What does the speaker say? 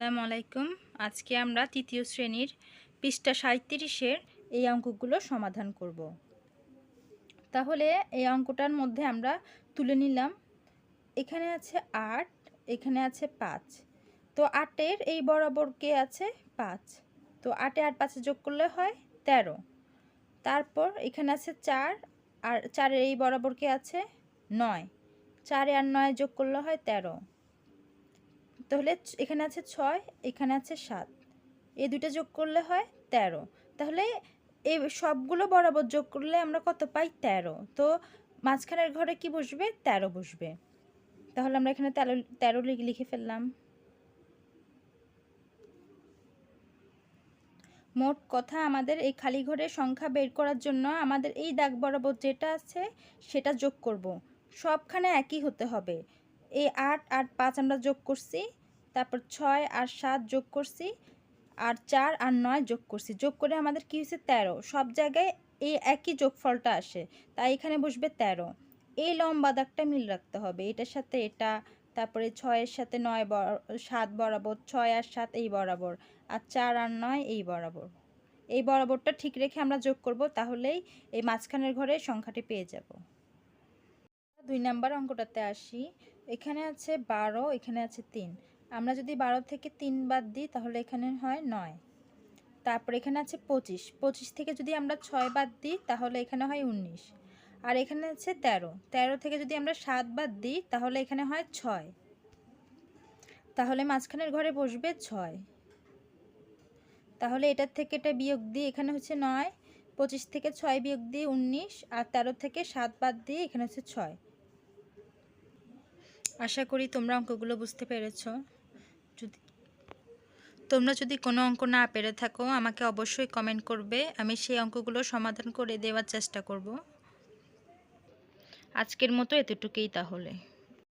আসসালামু আলাইকুম। আজকে আমরা তৃতীয় শ্রেণির পৃষ্ঠা সাঁত্রিশের এই অঙ্কগুলো সমাধান করব। তাহলে এই অঙ্কটার মধ্যে আমরা তুলে নিলাম, এখানে আছে আট, এখানে আছে পাঁচ। তো আটের এই বরাবর কে আছে? পাঁচ। তো আটে আর পাঁচে যোগ করলে হয় তেরো। তারপর এখানে আছে চার, আর চারের এই বরাবর কে আছে? নয়। চারে আর নয় যোগ করলে হয় তেরো। তাহলে এখানে আছে ছয়, এখানে আছে সাত। এই দুটো যোগ করলে হয় তেরো। তাহলে এই সবগুলো বরাবর যোগ করলে আমরা কত পাই? তেরো। তো মাঝখানের ঘরে কি বসবে? তেরো বসবে। তাহলে আমরা এখানে তেরো তেরো লিখে লিখে ফেললাম। মোট কথা আমাদের এই খালি ঘরের সংখ্যা বের করার জন্য আমাদের এই দাগ বরাবর যেটা আছে সেটা যোগ করব। সবখানে একই হতে হবে। এই আট আট পাঁচ আমরা যোগ করছি। তারপর ছয় আর সাত যোগ করছি, আর চার আর নয় যোগ করছি। যোগ করে আমাদের কী হয়েছে? তেরো। সব জায়গায় এই একই যোগফলটা আসে, তাই এখানে বসবে তেরো। এই লম্বা দাগটা মিল রাখতে হবে, এটার সাথে এটা, তারপরে ছয়ের সাথে নয় সাত বরাবর, ছয় আর সাত এই বরাবর, আর চার আর নয় এই বরাবর। এই বরাবরটা ঠিক রেখে আমরা যোগ করব, তাহলেই এই মাঝখানের ঘরে সংখ্যাটি পেয়ে যাব। দুই নাম্বার অঙ্কটাতে আসি। এখানে আছে বারো, এখানে আছে তিন। আমরা যদি বারো থেকে তিন বাদ দিই, তাহলে এখানে হয় নয়। তারপর এখানে আছে পঁচিশ। পঁচিশ থেকে যদি আমরা ছয় বাদ দিই, তাহলে এখানে হয় উনিশ। আর এখানে আছে তেরো। তেরো থেকে যদি আমরা সাত বাদ দিই, তাহলে এখানে হয় ছয়। তাহলে মাঝখানের ঘরে বসবে ছয়। তাহলে এটার থেকে এটা বিয়োগ দিয়ে এখানে হচ্ছে নয়। পঁচিশ থেকে ছয় বিয়োগ দিয়ে উনিশ। আর তেরো থেকে সাত বাদ দিয়ে এখানে হচ্ছে ছয়। আশা করি তোমরা অঙ্কগুলো বুঝতে পেরেছ। তোমরা যদি কোনো অঙ্ক না পেরে থাকো, আমাকে অবশ্যই কমেন্ট করবে। আমি সেই অঙ্কগুলো সমাধান করে দেওয়ার চেষ্টা করব। আজকের মতো এতটুকুই তাহলে।